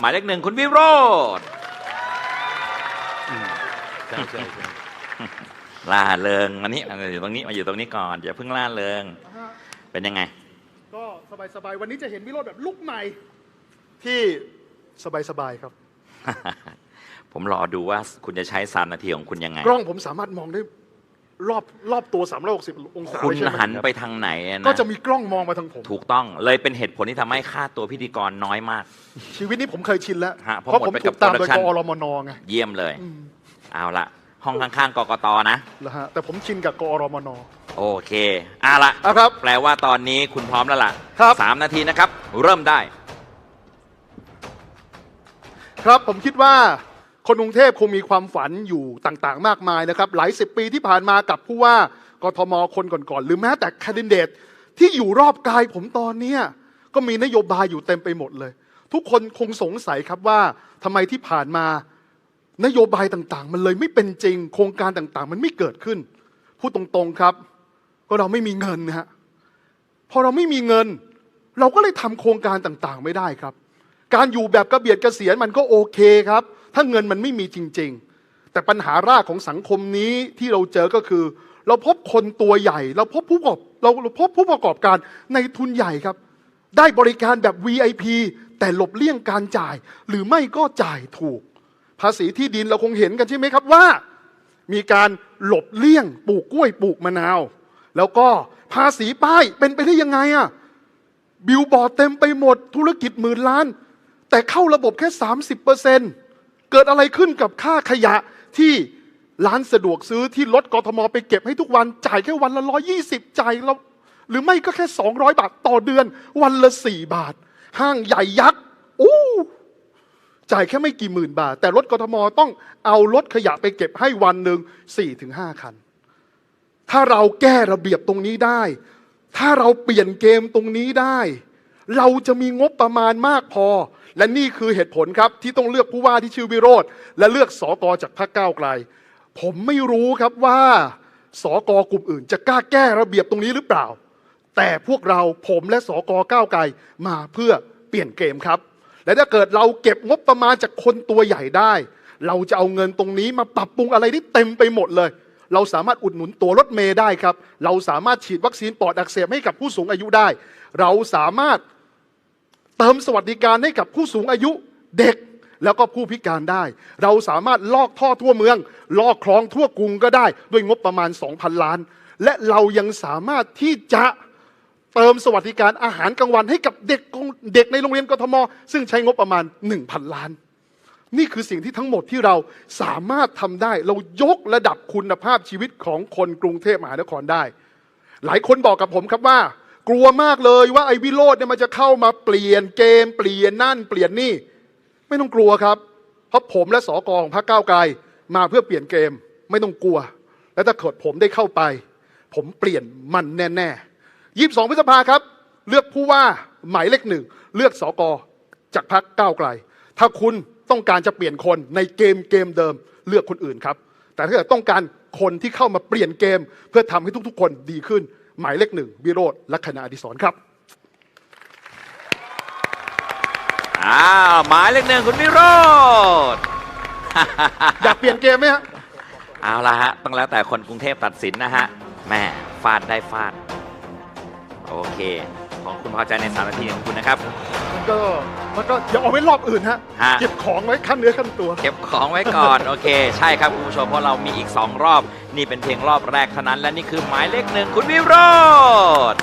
หมายเลขหนึ่งคุณวิโรธใช่ใช่ใช่ล่าเริงมานี่มาอยู่ตรงนี้มาอยู่ตรงนี้ก่อนอย่าเพิ่งล่าเริงเป็นยังไง ก็สบายๆวันนี้จะเห็นวิโรจน์แบบลุกใหม่ ที่สบายๆครับ ผมรอดูว่าคุณจะใช้สามนาทีของคุณยังไง กล้องผมสามารถมองได้ รอบรอบตัว 360 องศาคุณเลยใช่ไหมหันไปทางไหนอะนะก็จะมีกล้องมองมาทางผม ถูกต้องเลยเป็นเหตุผลที่ทำให้ค่าตัวพิธีกรน้อยมาก ชีวิตนี้ผมเคยชินแล้ว ฮะเพเพราะราะหมดผมไปถูกับกตามโดย production กอรมนไงเยี่ยมเลยเอาละห้องข้างๆกกตนะ นะฮะแต่ผมชินกับกอรมนโอเคเอาละอะครับ แปลว่าตอนนี้คุณพร้อมแล้วล่ะครับ สามนาทีนะครับ เริ่มได้ ครับผมคิดว่า คนกรุงเทพคงมีความฝันอยู่ต่างๆ มากมายนะครับ หลายสิบปีที่ผ่านมากับผู้ว่ากทมคนก่อนๆ หรือแม้แต่แคนดิเดตที่อยู่รอบกายผมตอนเนี้ยก็มีนโยบายอยู่เต็มไปหมดเลย ทุกคนคงสงสัยครับว่าทำไมที่ผ่านมานโยบายต่างๆ มันเลยไม่เป็นจริง โครงการต่างๆ มันไม่เกิดขึ้นพูดตรงๆครับ ก็เราไม่มีเงินนะฮะพอเราไม่มีเงิน เราก็เลยทำโครงการต่างๆ ไม่ได้ครับ การอยู่แบบกระเบียดกระเสียนมันก็โอเคครับ ถ้าเงินมันไม่มีจริง ๆ แต่ปัญหารากของสังคมนี้ที่เราเจอก็คือ เราพบคนตัวใหญ่ เราพบผู้ประกอบเราพบผู้ประกอบการในทุนใหญ่ครับ ได้บริการแบบ VIP แต่หลบเลี่ยงการจ่าย หรือไม่ก็จ่ายถูก ภาษีที่ดินเราคงเห็นกันใช่ไหมครับว่า มีการหลบเลี่ยงปลูกกล้วยปลูกมะนาว แล้วก็ภาษีป้ายเป็นไปได้ยังไงอะบิลบอร์ดเต็มไปหมดธุรกิจหมื่นล้าน แต่เข้าระบบแค่ 30%เอร์ เกิดอะไรขึ้นกับค่าขยะที่ร้านสะดวกซื้อที่รถกทมไปเก็บให้ทุกวันจ่ายแค่วันละ120จ่ายเราหรือไม่ก็แค่ 200 บาทต่อเดือน วันละ4บาท ห้างใหญ่ยักษ์อู้จ่ายแค่ไม่กี่หมื่นบาท แต่รถกทมต้องเอารถขยะไปเก็บให้วันหนึ่ง4-5ถึงคัน ถ้าเราแก้ระเบียบตรงนี้ได้ ถ้าเราเปลี่ยนเกมตรงนี้ได้ เราจะมีงบประมาณมากพอ และนี่คือเหตุผลครับที่ต้องเลือกผู้ว่าที่ชื่อวิโรธและเลือกสอกอจากพรรคก้าวไกล ผมไม่รู้ครับว่าสอกอกลุ่มอื่น จะกล้าแก้ระเบียบตรงนี้หรือเปล่า แต่พวกเราผมและสอกอก้าวไกลมาเพื่อเปลี่ยนเกมครับ และถ้าเกิดเราเก็บงบประมาณจากคนตัวใหญ่ได้ เราจะเอาเงินตรงนี้มาปรับปรุงอะไรได้เต็มไปหมดเลยเราสามารถอุดหนุนตัวรถเมย์ได้ครับ เราสามารถฉีดวัคซีนปอดอักเสบให้กับผู้สูงอายุได้ เราสามารถ เติมสวัสดิการให้กับผู้สูงอายุเด็กแล้วก็ผู้พิการได้ เราสามารถลอกท่อทั่วเมือง ลอกคลองทั่วกรุงก็ได้ ด้วยงบประมาณ 2,000 ล้าน และเรายังสามารถที่จะเติมสวัสดิการอาหารกลางวันให้กับเด็กเด็กในโรงเรียนกทม ซึ่งใช้งบประมาณ 1,000 ล้าน นี่คือสิ่งที่ทั้งหมดที่เราสามารถทำได้ เรายกระดับคุณภาพชีวิตของคนกรุงเทพมหานครได้ หลายคนบอกกับผมครับว่า กลัวมากเลยว่าไอ้วิโรจน์เนี่ยมันจะเข้ามาเปลี่ยนเกม เปลี่ยนนั่น เปลี่ยนนี่ ไม่ต้องกลัวครับ เพราะผมและสอกองพรรคก้าวไกลมาเพื่อเปลี่ยนเกม ไม่ต้องกลัว และถ้าเกิดผมได้เข้าไป ผมเปลี่ยนมันแน่ๆยี่สิบสองพฤษภาครับ เลือกผู้ว่าหมายเลขหนึ่งเลือกสอกอจากพรรคก้าวไกล ถ้าคุณต้องการจะเปลี่ยนคนในเกมเกมเดิมเลือกคนอื่นครับ แต่ถ้าเกิดต้องการคนที่เข้ามาเปลี่ยนเกม เพื่อทำให้ทุกๆ คนดีขึ้น หมายเลขหนึ่งวิโรธลัคนาอดิศรครับอ้าวหมายเลขหนึ่งคุณวิโรธอยากเปลี่ยนเกมไหมฮะเอาละฮะต้องแล้วแต่คนกรุงเทพตัดสินนะฮะแม่ฟาดได้ฟาด โอเค ของคุณพอใจในสามนาทีของคุณนะครับมั นก็มันก็อย่าเอาไว้รอบอื่นฮะฮะ เก็บของไว้ขั้นเนื้อขั้นตัว เก็บของไว้ก่อน โอเค ใช่ครับคุณผู้ชมเพราะเรามีอีก 2 รอบ นี่เป็นเพียงรอบแรกเท่านั้น และนี่คือหมายเลขหนึ่งคุณวิโรธ